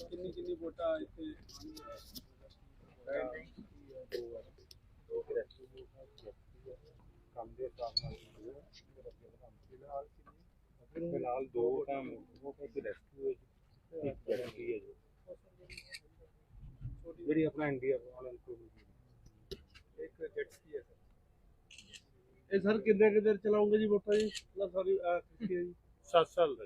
ਕਿੰਨੀ ਕਿੰਨੀ ਵੋਟਾਂ ਇੱਥੇ ਕੰਮ ਦੇ ਨਾਲ ਫਿਲਹਾਲ ਫਿਲਹਾਲ ਦੋ ਤਾਂ ਉਹ ਕੋਈ ਰੈਸਕਿਊ ਹੈ ਜੀ ਇੱਕ ਗੈਰੰਟੀ ਹੈ ਜੀ ਜਿਹੜੀ ਆਪਣਾ ਇੰਡੀਆ ਵਾਲਿਆਂ ਕੋਲ ਇੱਕ ਜੈਟਸ ਕੀ ਹੈ ਸਰ। ਇਹ ਸਰ ਕਿੰਨੇ ਕਿ ਦੇਰ ਚਲਾਉਂਗੇ ਜੀ ਵੋਟਾਂ ਜੀ? ਸਾਰੀ ਕਿਸੀ ਹੈ ਜੀ 7 ਸਾਲ ਦਾ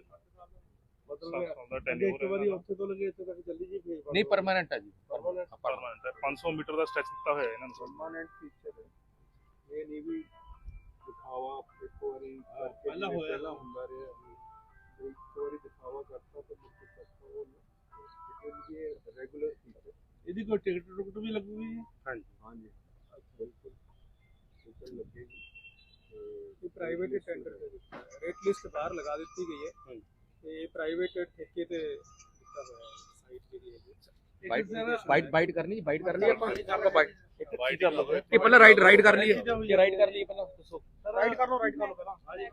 ਮਤਲਬ ਸੱਤ ਸਾਲ ਦਾ ਅੱਗੇ tenure ਇੱਕ ਵਾਰੀ ਉੱਥੇ ਤੋਂ ਲੱਗੇ ਇੱਥੇ ਤੱਕ ਚੱਲੀ ਜੀ ਫਿਰ ਨਹੀਂ ਪਰਮਾਨੈਂਟ ਹੈ ਜੀ। ਪਰਮਾਨੈਂਟ ਪਰਮਾਨੈਂਟ ਹੈ 500 ਮੀਟਰ ਦਾ ਸਟ੍ਰੈਚ ਦਿੱਤਾ ਹੋਇਆ ਇਹਨਾਂ ਨੂੰ ਪਰਮਾਨੈਂਟ ਫੀਚਰ ਹੈ। ਇਹ ਨਹੀਂ ਵੀ ਦਿਖਾਵਾ ਇੱਕ ਵਾਰੀ ਕਰਕੇ ਪਹਿਲਾਂ ਹੋਇਆ। ਪਹਿਲਾਂ ਹੁੰਦਾ ਰਿਹਾ। ਇੱਕ ਵਾਰੀ ਦਿਖਾਵਾ ਕਰਤਾ ਤਾਂ ਮੁੜ ਕੇ ਕਰਤਾ ਉਹ ਨਹੀਂ। ਇਹ ਰੈਗੂਲਰ ਫੀਚਰ ਇਹਦੀ ਕੋਈ ਟਿਕਟ ਟੁਕਟ ਵੀ ਲੱਗੂਗੀ ਜੀ? ਹਾਂਜੀ। ਹਾਂਜੀ। ਬਿਲਕੁਲ। ਟਿਕਟ ਲੱਗੇਗੀ। ਇਹ ਪ੍ਰਾਈਵੇਟ ਟੈਂਡਰ ਦੇ ਵਿੱਚ ਰੇਟ ਲਿਸਟ ਬਾਹਰ ਲਗਾ ਦਿੱਤੀ ਗਈ ਹੈ। ਤੇ ਪ੍ਰਾਈਵੇਟ ਠੇਕੇ ਤੇ ਦਿੱਤਾ ਹੋਇਆ ਸਾਈਟ ਜਿਹੜੀ ਹੈ ਬਾਈਟ ਬਾਈਟ ਬਾਈਟ ਕਰਨੀ ਬਾਈਟ ਕਰ ਲਈ ਆਪਾਂ? ਆਪਾਂ ਬਾਈਟ ਵਾਈਟ ਕਰ ਲਓ ਇਹ ਪਹਿਲਾਂ ਰਾਈਟ ਰਾਈਟ ਕਰ ਲਈਏ ਇਹ ਰਾਈਟ ਕਰ ਲਈਏ ਪਹਿਲਾਂ ਦੱਸੋ। ਰਾਈਟ ਕਰ ਲਓ ਰਾਈਟ ਕਰ ਲਓ ਪਹਿਲਾਂ। ਹਾਂਜੀ।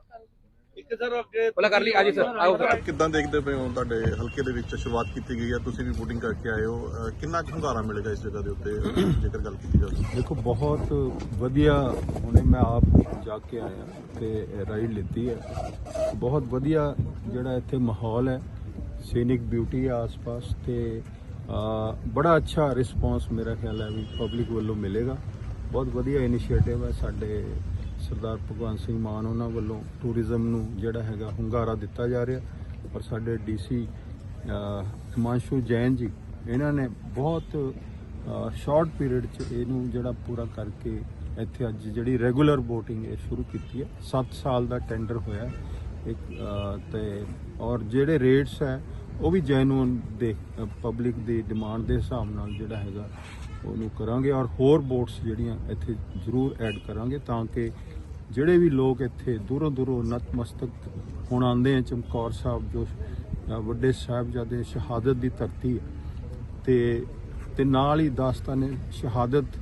ਇੱਕ ਸਰ ਅੱਗੇ ਪਹਿਲਾਂ ਕਰ ਲਈ ਆਜੀ ਸਰ ਆਓ ਸਰ ਕਿੱਦਾਂ ਦੇਖਦੇ ਪਏ ਹੋ ਤੁਹਾਡੇ ਹਲਕੇ ਦੇ ਵਿੱਚ ਸ਼ੁਰੂਆਤ ਕੀਤੀ ਗਈ ਹੈ ਤੁਸੀਂ ਵੀ VOTING ਕਰਕੇ ਆਏ ਹੋ ਅਹ ਕਿੰਨਾ ਕੁ ਹੁੰਗਾਰਾ ਮਿਲੇਗਾ ਇਸ ਜਗ੍ਹਾ ਦੇ ਉੱਤੇ ਜੇਕਰ ਗੱਲ ਕੀਤੀ ਜਾਵੇ? ਦੇਖੋ ਬਹੁਤ ਵਧੀਆ ਹੁਣੇ ਮੈਂ ਆਪ ਜਾ ਕੇ ਆਇਆ ਤੇ ਰਾਈਡ ਲਿੱਤੀ ਹੈ। ਬਹੁਤ ਵਧੀਆ ਜਿਹੜਾ ਇੱਥੇ ਮਾਹੌਲ ਹੈ ਸੀਨਿਕ ਬਿਊਟੀ ਹੈ ਆਸ-ਪਾਸ ਤੇ ਅ, ਬੜਾ ਅੱਛਾ ਰਿਸਪੌਂਸ ਮੇਰਾ ਖਿਆਲ ਹੈ ਵੀ ਪਬਲਿਕ ਵੱਲੋਂ ਮਿਲੇਗਾ। ਬਹੁਤ ਵਧੀਆ ਇਨੀਸ਼ੀਏਟਿਵ ਹੈ ਸਾਡੇ ਸਰਦਾਰ ਭਗਵੰਤ ਸਿੰਘ ਮਾਨ ਉਹਨਾਂ ਵੱਲੋਂ ਟੂਰਿਜ਼ਮ ਨੂੰ ਜਿਹੜਾ ਹੈਗਾ ਹੁੰਗਾਰਾ ਦਿੱਤਾ ਜਾ ਰਿਹਾ। ਔਰ ਸਾਡੇ ਡੀਸੀ ਹਿਮਾਂਸ਼ੂ ਜੈਨ ਜੀ ਇਹਨਾਂ ਨੇ ਬਹੁਤ ਸ਼ਾਰਟ ਪੀਰੀਅਡ ਚ ਇਹਨੂੰ ਜਿਹੜਾ ਪੂਰਾ ਕਰਕੇ ਇੱਥੇ ਅੱਜ ਜਿਹੜੀ ਰੈਗੂਲਰ ਬੋਟਿੰਗ ਇਹ ਸ਼ੁਰੂ ਕੀਤੀ ਹੈ। 7 ਸਾਲ ਦਾ ਟੈਂਡਰ ਹੋਇਆ ਇੱਕ ਅ, ਤੇ ਔਰ ਜਿਹੜੇ ਰੇਟਸ ਹੈ ਉਹ ਵੀ ਜੈਨੂਨ ਦੇ ਪਬਲਿਕ ਦੀ ਡਿਮਾਂਡ ਦੇ ਹਿਸਾਬ ਨਾਲ ਜਿਹੜਾ ਹੈਗਾ, ਉਹਨੂੰ ਕਰਾਂਗੇ ਔਰ ਹੋਰ ਬੋਟਸ ਜਿਹੜੀਆਂ ਇੱਥੇ ਜ਼ਰੂਰ ਐਡ ਕਰਾਂਗੇ ਤਾਂ ਕਿ ਜਿਹੜੇ ਵੀ ਲੋਕ ਇੱਥੇ ਦੂਰੋਂ ਦੂਰੋਂ ਨਤਮਸਤਕ ਹੁਣ ਆਉਂਦੇ ਆ, ਚਮਕੌਰ ਸਾਹਿਬ, ਜੋ ਵੱਡੇ ਸਾਹਿਬਜ਼ਾਦੇ ਸ਼ਹਾਦਤ ਦੀ ਧਰਤੀ ਹੈ ਤੇ ਤੇ ਨਾਲ ਹੀ ਦਾਸਤਾਨੇ ਸ਼ਹਾਦਤ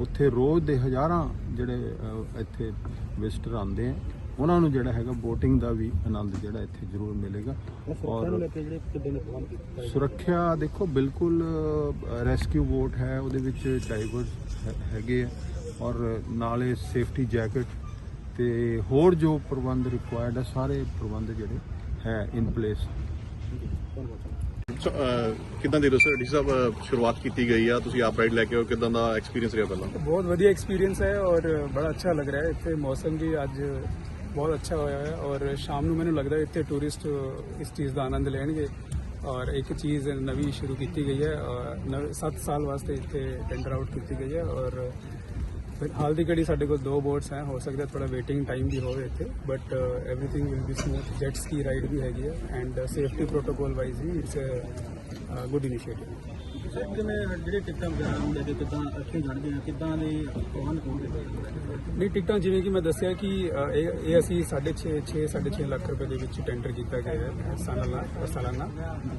ਉੱਥੇ ਰੋਜ਼ ਦੇ ਹਜ਼ਾਰਾਂ ਜਿਹੜੇ ਇੱਥੇ ਵਿਜ਼ਟਰ ਆਉਂਦੇ ਆ। ਉਹਨਾਂ ਨੂੰ ਜਿਹੜਾ ਹੈਗਾ VOTING ਦਾ ਵੀ ਆਨੰਦ ਜਿਹੜਾ ਇੱਥੇ ਜ਼ਰੂਰ ਮਿਲੇਗਾ। ਔਰ ਸੁਰੱਖਿਆ ਦੇਖੋ ਬਿਲਕੁਲ ਰੈਸਕਿਊ ਵੋਟ ਹੈ ਉਹਦੇ ਵਿੱਚ ਡਾਈਵਰਸ ਹੈਗੇ ਆ। ਔਰ ਨਾਲੇ ਸੇਫਟੀ ਜੈਕਟ ਤੇ ਹੋਰ ਜੋ ਪ੍ਰਬੰਧ ਰਿਕੁਆਇਰਡ ਹੈ ਸਾਰੇ ਪ੍ਰਬੰਧ ਜਿਹੜੇ ਹੈ ਇਨ ਪਲੇਸ ਕਿੱਦਾਂ ਦੇ ਰਹੇ ਹੋ ਸਰ ਡੀ ਸਾਹਿਬ ਸ਼ੁਰੂਆਤ ਕੀਤੀ ਗਈ ਆ? ਤੁਸੀਂ ਆਪ ਰਾਈਡ ਲੈ ਕੇ ਆਓ ਕਿੱਦਾਂ ਦਾ ਐਕਸਪੀਰੀਅੰਸ ਰਿਹਾ ਪਹਿਲਾਂ? ਬਹੁਤ ਵਧੀਆ ਐਕਸਪੀਰੀਅੰਸ ਹੈ ਔਰ ਬੜਾ ਅੱਛਾ ਲੱਗ ਰਿਹਾ ਹੈ ਇੱਥੇ ਮੌਸਮ ਵੀ ਅੱਜ ਬਹੁਤ ਅੱਛਾ ਹੋਇਆ ਹੈ ਔਰ ਸ਼ਾਮ ਨੂੰ ਮੈਨੂੰ ਲੱਗਦਾ ਹੈ ਇੱਥੇ ਟੂਰਿਸਟ ਇਸ ਚੀਜ਼ ਦਾ ਆਨੰਦ ਲੈਣਗੇ ਔਰ ਇੱਕ ਚੀਜ਼ ਨਵੀਂ ਸ਼ੁਰੂ ਕੀਤੀ ਗਈ ਹੈ ਔਰ 7 ਸਾਲ ਵਾਸਤੇ ਇੱਥੇ ਟੈਂਡਰ ਆਊਟ ਕੀਤੀ ਗਈ ਹੈ ਔਰ ਫਿਰ ਹਾਲ ਦੀ ਘੜੀ ਸਾਡੇ ਕੋਲ ਦੋ ਬੋਟਸ ਹੈ ਹੋ ਸਕਦਾ ਥੋੜਾ ਵੇਟਿੰਗ ਟਾਈਮ ਵੀ ਹੋਵੇ ਇੱਥੇ but everything will be smooth jet ski ride ਵੀ ਹੈਗੀ ਹੈ ਐਂਡ ਸੇਫਟੀ ਪ੍ਰੋਟੋਕੋਲ ਵਾਈਜ਼ ਵੀ ਇਟਸ ਅ ਗੁੱਡ ਇਨੀਸ਼ੀਏਟਿਵ ਜਿਵੇਂ ਜਿਹੜੇ ਟਿਕਟਾਂ ਵਗੈਰਾ ਲੈ ਕੇ ਕਿਦਾਂ ਇੱਥੇ ਜਾਣਦੇ ਆ ਕਿਦਾਂ ਦੇ ਕੌਣ ਹੋਣਗੇ ਨਹੀਂ ਟਿਕਟਾਂ ਜਿਵੇਂ ਕਿ ਮੈਂ ਦੱਸਿਆ ਕਿ ਇਹ ਇਹ ਅਸੀਂ 6.5 6 6.5 ਲੱਖ ਰੁਪਏ ਦੇ ਵਿੱਚ ਟੈਂਡਰ ਕੀਤਾ ਗਿਆ ਹੈ ਸਾਲਾਨਾ ਸਾਲਾਨਾ।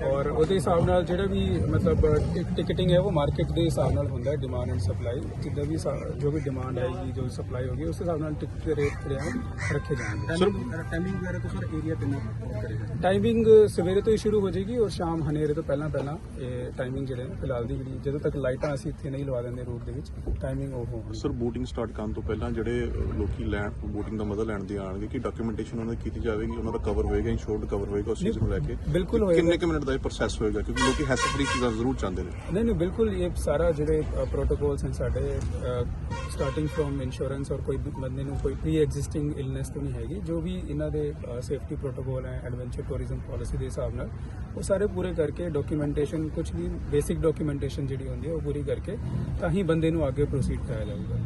ਔਰ ਉਹਦੇ ਹਿਸਾਬ ਨਾਲ ਜਿਹੜਾ ਵੀ ਮਤਲਬ ਟਿਕ- ਟਿਕਟਿੰਗ ਹੈ ਉਹ ਮਾਰਕੀਟ ਦੇ ਹਿਸਾਬ ਨਾਲ ਹੁੰਦਾ ਹੈ ਡਿਮਾਂਡ ਐਂਡ ਸਪਲਾਈ ਜਿੱਦਾਂ ਵੀ ਜੋ ਵੀ ਡਿਮਾਂਡ ਆਏਗੀ ਜੋ ਸਪਲਾਈ ਹੋਗੀ ਉਸ ਹਿਸਾਬ ਨਾਲ ਟਿਕਟ ਦੇ ਰੇਟ ਜਿਹੜੇ ਰੱਖੇ ਜਾਣਗੇ। ਟਾਈਮਿੰਗ ਵਗੈਰਾ ਤੋਂ ਸਰ ਏਰੀਆ ਕਿੰਨਾ ਕਰੇਗਾ? ਟਾਈਮਿੰਗ ਸਵੇਰੇ ਤੋਂ ਹੀ ਸ਼ੁਰੂ ਹੋ ਜਾਏਗੀ ਔਰ ਸ਼ਾਮ ਹਨੇਰੇ ਤੋਂ ਪਹਿਲਾਂ ਪਹਿਲਾਂ ਇਹ ਟਾਈਮਿੰਗ ਜਿਹੜੇ ਨੇ ਫਿਲਹਾਲ ਦੀ ਜਿਹੜੀ ਜਦੋਂ ਤੱਕ ਲਾਈਟਾਂ ਅਸੀਂ ਇੱਥੇ ਨਹੀਂ ਲਵਾ ਦਿੰਦੇ ਰੂਟ ਦੇ ਵਿੱਚ ਟਾਈਮਿੰਗ ਉਹ ਹੋਣੀ ਸਰ VOTING ਸਟਾਰਟ ਕਰਨ ਤੋਂ ਪਹਿਲਾਂ ਜਿਹੜੇ ਲੋਕੀ ਲੈਣ VOTING ਦਾ ਮਜ਼ਾ ਲੈਣ ਦੇ ਆਣਗੇ ਕਿ ਡਾਕੂਮੈਂਟੇਸ਼ਨ ਉਹਨਾਂ ਦੀ ਕੀਤੀ ਜਾਵੇਗੀ ਉਹਨਾਂ ਦਾ ਕਵਰ ਹੋਏਗਾ ਇੰਸ਼ੋਰਡ ਕਵਰ ਹੋਏਗਾ ਉਸ ਚੀਜ਼ ਨੂੰ ਲੈ ਕੇ। ਬਿਲਕੁਲ ਹੋਏਗਾ। ਕਿੰਨੇ ਕੁ ਮਿੰਟ ਦਾ ਇਹ ਪ੍ਰੋਸੈਸ ਹੋਏਗਾ? ਕਿਉਂਕਿ ਲੋਕੀ ਹੈਸਲ ਫਰੀ ਚੀਜ਼ਾਂ ਜ਼ਰੂਰ ਚਾਹੁੰਦੇ ਨੇ। ਨਹੀਂ ਨਹੀਂ ਬਿਲਕੁਲ ਇਹ ਸਾਰਾ ਜਿਹੜੇ ਪ੍ਰੋਟੋਕੋਲਸ ਹਨ ਸਾਡੇ ਸਟਾਰਟਿੰਗ ਫਰੋਮ ਇੰਸ਼ੋਰੈਂਸ ਔਰ ਕੋਈ ਬੰਦੇ ਨੂੰ ਕੋਈ ਪ੍ਰੀ ਐਗਜ਼ਿਸਟਿੰਗ ਇਲਨੈਸ ਤਾਂ ਨਹੀਂ ਹੈਗੀ ਜੋ ਵੀ ਇਹਨਾਂ ਦੇ ਸੇਫਟੀ ਪ੍ਰੋਟੋਕੋਲ ਹੈ ਐਡਵੈਂਚਰ ਟੂਰਿਜ਼ਮ ਪਾਲਿਸੀ ਦੇ ਹਿਸਾਬ ਨਾਲ ਉਹ ਸਾਰੇ ਪੂਰੇ ਕਰਕੇ ਡਾਕੂਮੈਂਟੇਸ਼ਨ ਕੁਝ ਵੀ ਬੇਸਿਕ ਡਾਕੂਮੈਂਟੇਸ਼ਨ ਜਿਹੜੀ ਹੁੰਦੀ ਹੈ ਉਹ ਪੂਰੀ ਕਰਕੇ ਤਾਂ ਹੀ ਬੰਦੇ ਨੂੰ ਅੱਗੇ ਪ੍ਰੋਸੀਡ ਕਰਾਇਆ ਜਾਊਗਾ।